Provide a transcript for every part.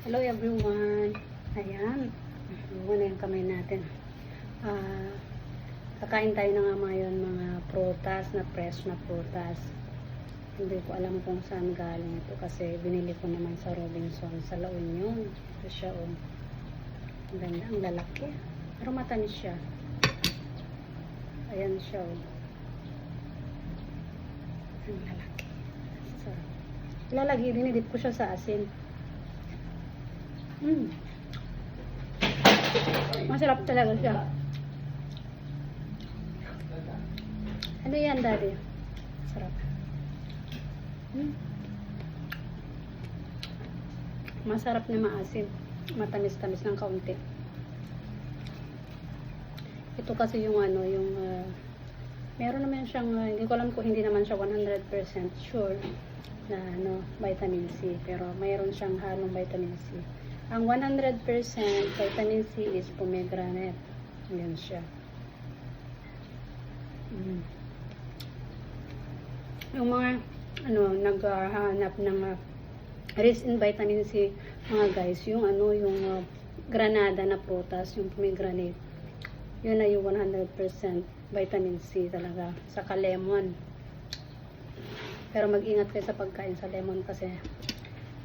Hello everyone. Ayan. Muna yung kamay natin. Ah, kakain tayo na nga ngayon mga prutas na fresh na prutas. Hindi ko alam kung saan galing ito kasi binili ko naman sa Robinson sa La Union. Ito siya oh. Ang ganda, ang lalaki. Pero matamis siya. Ayan siya oh. Ang lalaki. Sarap. Lalagay, dinidip ko siya sa asin. Mm. Masarap talaga siya. Ano yan, Daddy? Sarap. Mm. Masarap na maasim. Matamis-tamis ng kaunti. Ito kasi yung ano, yung ah, meron naman siyang, ah, hindi ko alam kung hindi naman siya 100% sure na ano, vitamin C. Pero mayroon siyang halong vitamin C. Ang 100% vitamin C is pomegranate. Yan siya. Mm. Yung mga ano, naghahanap ng uh, rich in vitamin C, mga guys, yung ano, yung uh, granada na prutas, yung pomegranate. Yun na yung 100% vitamin C talaga. Saka lemon. Pero mag-ingat kayo sa pagkain sa lemon kasi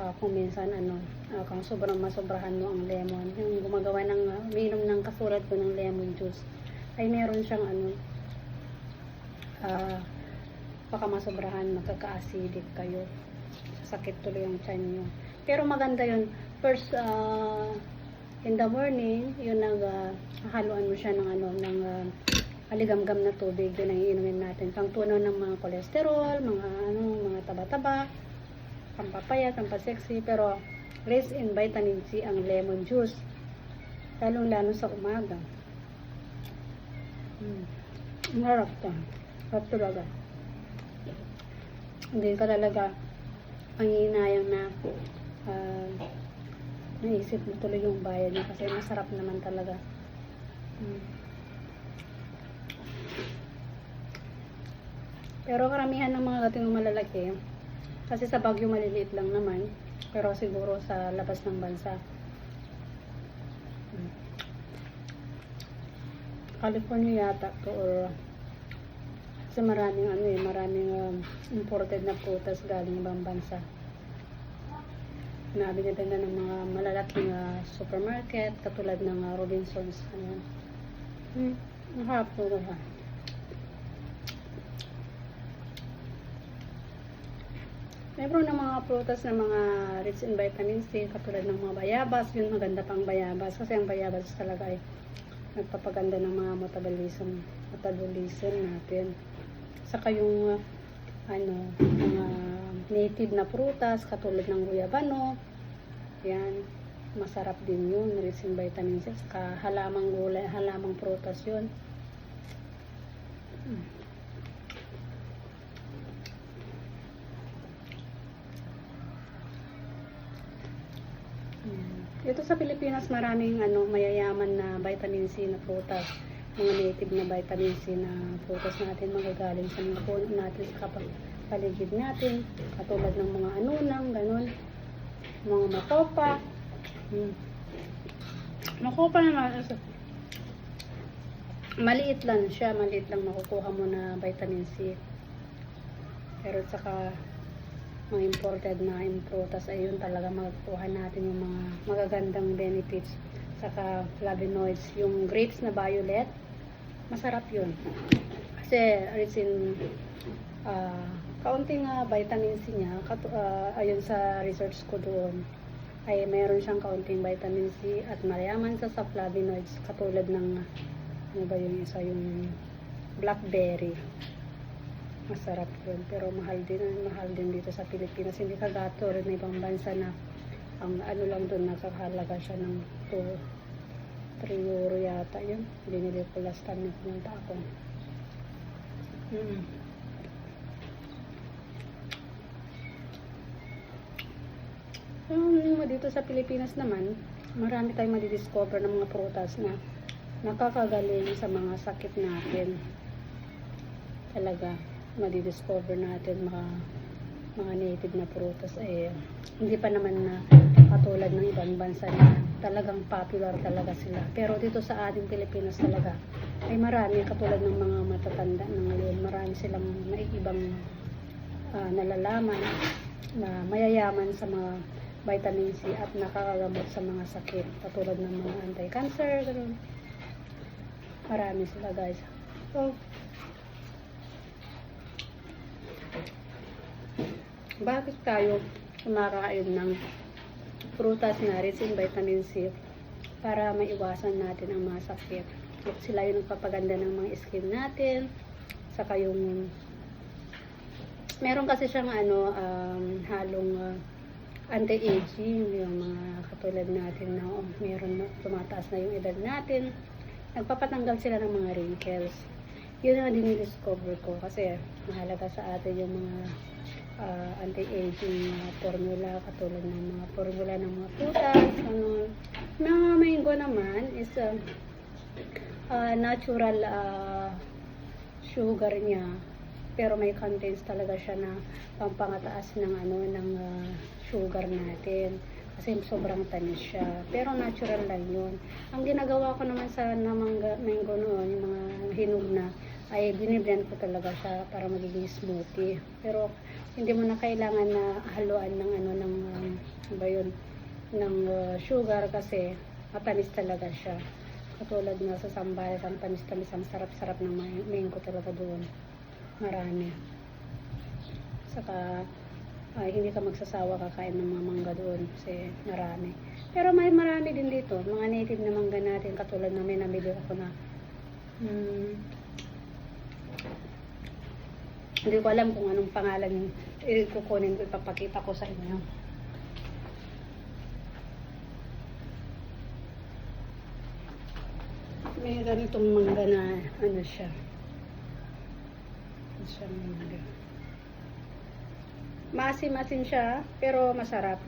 ah, kung minsan ano, ah, kung sobrang masobrahan mo ang lemon, yung gumagawa ng, uh, uminom ng kasulat ko ng lemon juice, ay meron siyang ano, ah, baka masobrahan, magkaka-acidic kayo. Sakit tuloy yung tiyan nyo. Pero maganda yun. First, ah, in the morning, yun nag, ah, haluan mo siya ng ano, ng ah, aligamgam na tubig, yun ang iinumin natin. Pang tunaw ng mga kolesterol, mga ano, mga taba-taba, pampapayat, pampasexy, pero rich in vitamin C ang lemon juice. Lalong-lalo sa umaga. Mm. Ang harap to. Harap talaga. Hindi ka talaga panginayang na ah, naisip mo tuloy yung bayad niya kasi masarap naman talaga. Mm. Pero karamihan ng mga gating malalaki, kasi sa Baguio maliliit lang naman, pero siguro sa labas ng bansa. Mm. California yata to or kasi maraming ano eh, maraming um, imported na prutas galing ibang bansa. na binibenta ng mga malalaking ah, supermarket katulad ng ah, Robinsons. Ayan. Hmm, po ha. Meron ng mga prutas na mga rich in vitamin C katulad ng mga bayabas. Yun maganda pang bayabas kasi ang bayabas talaga ay nagpapaganda ng mga metabolism metabolism natin. Saka yung uh, ano, mga native na prutas katulad ng guyabano. Yan, masarap din yun, rich in vitamin C. Saka halamang gulay, halamang prutas yun. Mm. Mm. Dito sa Pilipinas maraming ano mayayaman na vitamin C na prutas. Mga native na vitamin C na prutas natin magagaling sa mga puno natin sa kapag paligid natin. Katulad ng mga anunang, ganun. Mga makopa. Mm. Makopa naman. Maliit lang siya. Maliit lang makukuha mo na vitamin C. Pero saka mga imported na yung prutas ay yun talaga magkuha natin yung mga magagandang benefits. Saka flavonoids yung grapes na violet masarap yun. Kasi rich in ah, kaunting ah, vitamin C niya. Katu- ah, ayon sa research ko doon ay meron siyang kaunting vitamin C at mayaman sa sa flavonoids katulad ng ano ba yung isa yung blackberry masarap yun pero mahal din mahal din dito sa Pilipinas. Hindi kagato rin ibang bansa na ang ano lang doon nakakahalaga siya ng 2 3 euro yata yun. Binili ko last time na pumunta ako. Mm. Um, dito sa Pilipinas naman marami tayong madidiscover ng mga prutas na nakakagaling sa mga sakit natin. Talaga madidiscover natin, maka, mga native na prutas ay hindi pa naman na katulad ng ibang bansa na talagang popular talaga sila. Pero dito sa ating Pilipinas talaga ay marami katulad ng mga matatanda na ngayon. Marami silang naibang ah, nalalaman na mayayaman sa mga vitamin C at nakakagamot sa mga sakit katulad ng mga anti-cancer. Marami sila guys. So, bakit tayo kumakain ng prutas na rich in vitamin C para maiwasan natin ang mga sakit. Sila yung nagpapaganda ng mga skin natin, saka yung meron kasi siyang ano um, halong uh, anti-aging yung mga katulad natin na oh, meron na tumataas na yung edad natin nagpapatanggal sila ng mga wrinkles yun ang dinidiscover ko kasi mahalaga sa atin yung mga anti-aging na formula katulad ng mga formula ng mga prutas ganun. mga mango naman is ah, ah, natural ah, sugar niya. Pero may contains talaga siya na pampangataas ng ano ng ah, sugar natin. Kasi sobrang tamis siya. Pero natural lang yun. Ang ginagawa ko naman sa namangga mango noon yung mga hinog na ay biniblend ko talaga siya para magiging smoothie. Pero hindi mo na kailangan na haluan ng ano ng um, ba yun? Ng uh, sugar kasi matamis talaga siya. Katulad nga sa sambales ang tamis-tamis ang sarap-sarap ng ma- mango talaga doon. Marami. Saka ay hindi ka magsasawa kakain ng mga mangga doon kasi marami. Pero may marami din dito. Mga native na mangga natin katulad na may nabili ako na hmm, hindi ko alam kung anong pangalan yung kukunin ko ipapakita ko sa inyo may ganitong mangga na ano siya ano siya mangga Maasim-asim siya, pero masarap.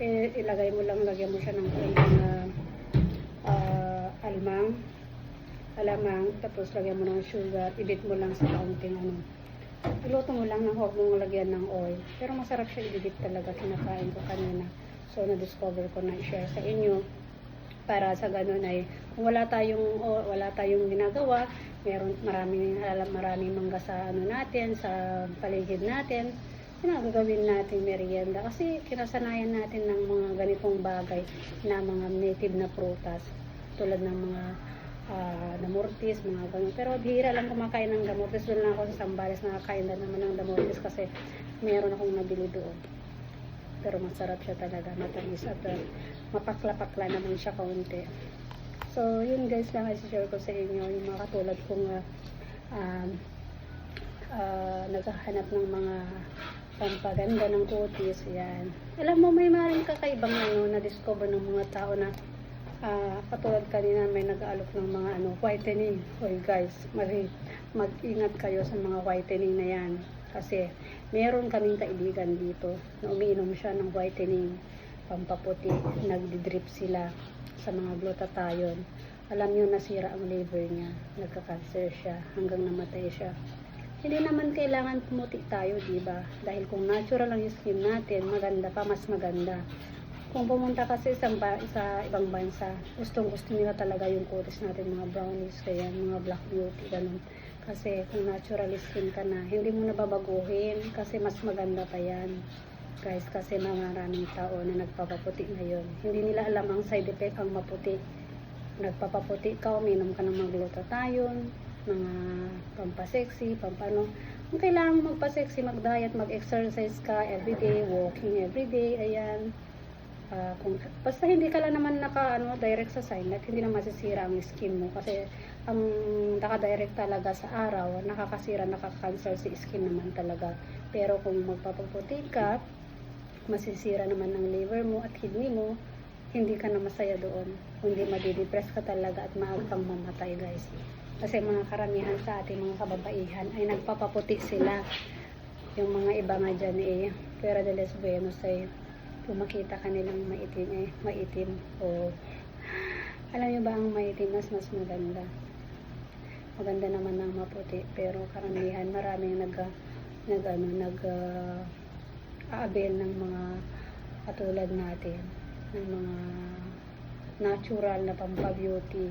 Eh, ilagay mo lang, lagyan mo siya ng konting uh, ah, almang, alamang, tapos lagyan mo ng sugar, ibit mo lang sa kaunting ano. Iluto mo lang ng huwag mong lagyan ng oil. Pero masarap siya ibit talaga, kinakain ko kanina. So, na-discover ko na i-share sa inyo para sa ganun ay kung wala tayong o, wala tayong ginagawa, meron maraming maraming mangga sa ano natin, sa paligid natin, yun ang gagawin natin merienda kasi kinasanayan natin ng mga ganitong bagay na mga native na prutas tulad ng mga uh, namortis, mga ganun. Pero bihira lang kumakain ng gamortis. Doon lang ako sa Sambales nakakain na naman ng damortis kasi meron akong nabili doon. Pero masarap siya talaga, matamis at uh, mapakla-pakla naman siya kaunti. So, yun guys lang ay share ko sa inyo yung mga katulad kong uh, um, uh, naghahanap ng mga pampaganda ng kutis, yan. Alam mo, may maring kakaibang ano, na-discover ng mga tao na ah, katulad kanina may nag-aalok ng mga ano, whitening. Hoy guys, mari, mag-ingat kayo sa mga whitening na yan. Kasi meron kaming kaibigan dito na umiinom siya ng whitening pampaputi. Nagdi-drip sila sa mga glutathione. Alam niyo nasira ang liver niya. Nagka-cancer siya hanggang namatay siya. Hindi naman kailangan pumuti tayo, di ba? Dahil kung natural ang skin natin, maganda pa, mas maganda. Kung pumunta kasi sa, sa ibang bansa, gustong gusto nila talaga yung kutis natin, mga brownies, kaya mga black beauty, ganun. Kasi kung natural skin ka na, hindi mo na babaguhin kasi mas maganda pa yan. Guys, kasi maraming tao na nagpapaputi ngayon. Hindi nila alam ang side effect ang maputi. Nagpapaputi ka, uminom ka ng mga glutathione, mga pampasexy, pampano. Kung kailangan magpa-sexy, mag-diet, mag-exercise ka everyday, walking everyday, ayan. Ah, kung, basta hindi ka lang naman naka ano, direct sa signet, hindi na masisira ang skin mo kasi ang naka-direct talaga sa araw, nakakasira, nakaka-cancer si skin naman talaga. Pero kung magpapaputi ka, masisira naman ng liver mo at kidney mo, hindi ka na masaya doon. Hindi madidepress ka talaga at maaga kang mamatay guys. Kasi mga karamihan sa ating mga kababaihan ay nagpapaputi sila. Yung mga iba nga dyan eh, Pera de les Buenos ay kung makita ka nilang maitim eh, maitim o alam niyo ba ang maitim mas mas maganda. Maganda naman ng maputi pero karamihan maraming nag nag ano nag uh, aabil ng mga katulad natin, ng mga natural na pampabeauty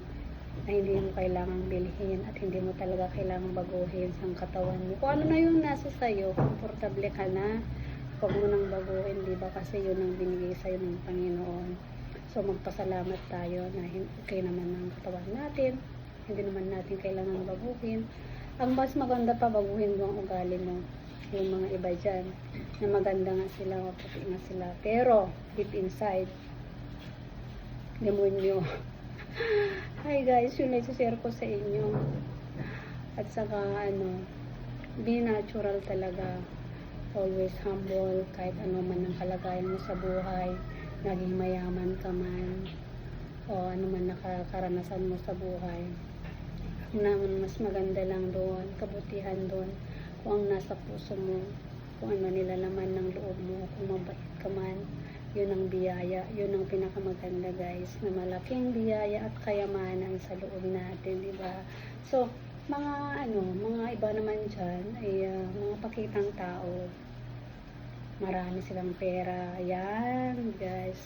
na hindi mo kailangang bilhin at hindi mo talaga kailangang baguhin sa katawan mo. Kung ano na yung nasa sayo, komportable ka na, huwag mo nang baguhin, di ba? Kasi yun ang binigay sa'yo ng Panginoon. So, magpasalamat tayo na okay naman ang katawan natin, hindi naman natin kailangan baguhin. Ang mas maganda pa, baguhin mo ang ugali mo. Yung mga iba dyan, na maganda nga sila, maputi nga sila. Pero, deep inside, demonyo. Hi guys, yun lang share ko sa inyo. At saka ano, be natural talaga. Always humble, kahit ano man ang kalagayan mo sa buhay. Naging mayaman ka man. O ano man nakakaranasan mo sa buhay. Na mas maganda lang doon, kabutihan doon. Kung ang nasa puso mo, kung ano nilalaman ng loob mo, kung mabait ka man, yun ang biyaya, yun ang pinakamaganda guys, na malaking biyaya at kayamanan sa loob natin, di ba? So, mga ano, mga iba naman dyan ay ah, mga pakitang tao. Marami silang pera. Yan, guys.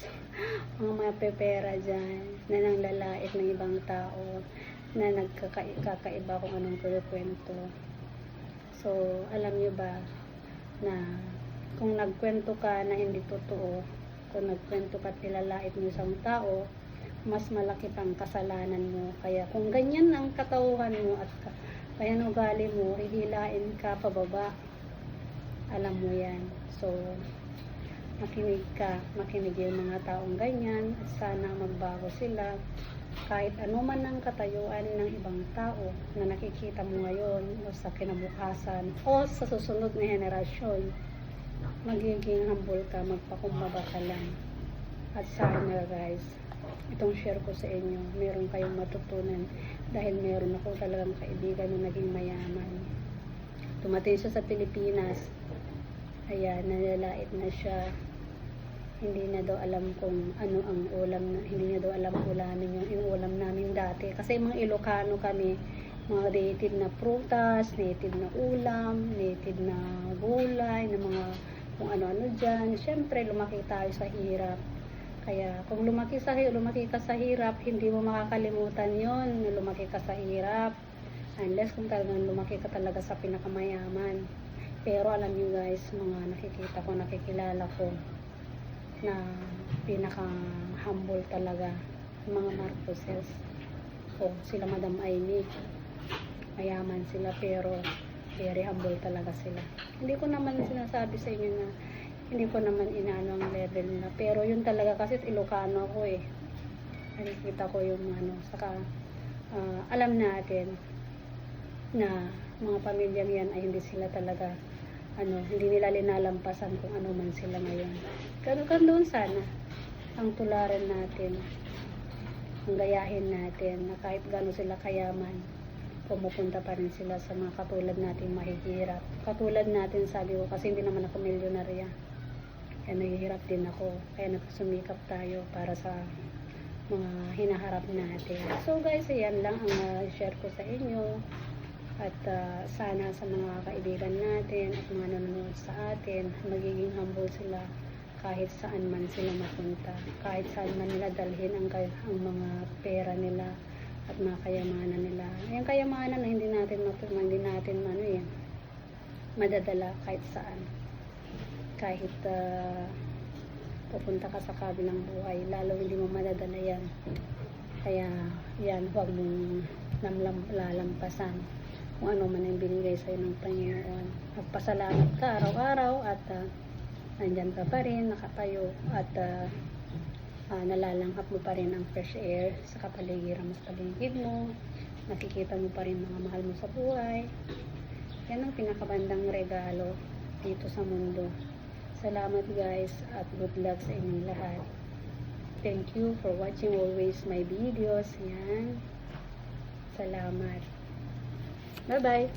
mga mga pepera dyan na nang lalait ng ibang tao na nagkakaiba kung anong kwento. So, alam nyo ba na kung nagkwento ka na hindi totoo, kung nagkwento ka at nilalait mo isang tao, mas malaki pang kasalanan mo. Kaya kung ganyan ang katauhan mo at ka, kaya ugali mo, hihilain ka pababa. Alam mo yan. So, makinig ka, makinig yung mga taong ganyan at sana magbago sila. Kahit ano man ang katayuan ng ibang tao na nakikita mo ngayon o sa kinabukasan o sa susunod na henerasyon, magiging humble ka, magpakumbaba ka lang. At sana guys, itong share ko sa inyo, meron kayong matutunan dahil meron ako talagang kaibigan na naging mayaman. Tumating siya sa Pilipinas, ayan, nalalait na siya. Hindi na daw alam kung ano ang ulam na, hindi niya daw alam ulamin yung, yung ulam namin dati. Kasi mga Ilocano kami, mga native na prutas, native na ulam, native na gulay, na mga kung ano-ano dyan. Siyempre, lumaki tayo sa hirap. Kaya, kung lumaki, sa, lumaki ka sa hirap, hindi mo makakalimutan yon na lumaki ka sa hirap. Unless kung talagang lumaki ka talaga sa pinakamayaman. Pero alam niyo guys, mga nakikita ko, nakikilala ko, na pinaka-humble talaga, yung mga Marcoses. O sila Madam Aimee mayaman sila pero very humble talaga sila. Hindi ko naman sinasabi sa inyo na hindi ko naman inaano ang level nila. Pero yun talaga kasi Ilocano ako eh. Nakikita ko yung ano, saka ah, alam natin na mga pamilyang yan ay hindi sila talaga ano, hindi nila linalampasan kung ano man sila ngayon. Ganun doon sana ang tularan natin, ang gayahin natin na kahit gano'n sila kayaman, pumupunta pa rin sila sa mga katulad nating mahihirap. Katulad natin, sabi ko, kasi hindi naman ako milyonarya. Kaya nahihirap din ako. Kaya nagsumikap tayo para sa mga hinaharap natin. So guys, ayan lang ang uh, share ko sa inyo. At uh, sana sa mga kaibigan natin at mga nanonood sa atin, magiging humble sila kahit saan man sila mapunta. Kahit saan man nila dalhin ang, ang mga pera nila at mga kayamanan nila. Yung kayamanan na hindi natin matu- hindi natin ano yan, madadala kahit saan. Kahit ah, pupunta ka sa kabilang buhay, lalo hindi mo madadala yan. Kaya yan, huwag mong lamlam, lalampasan kung ano man ang binigay sa'yo ng Panginoon. Magpasalamat ka araw-araw at ah, nandyan ka pa rin, nakatayo at ah, ah, nalalanghap mo pa rin ang fresh air sa kapaligiran mo sa paligid mo. Nakikita mo pa rin mga mahal mo sa buhay. Yan ang pinakabandang regalo dito sa mundo. Salamat guys at good luck sa inyong lahat. Thank you for watching always my videos. Yan. Salamat. Bye-bye.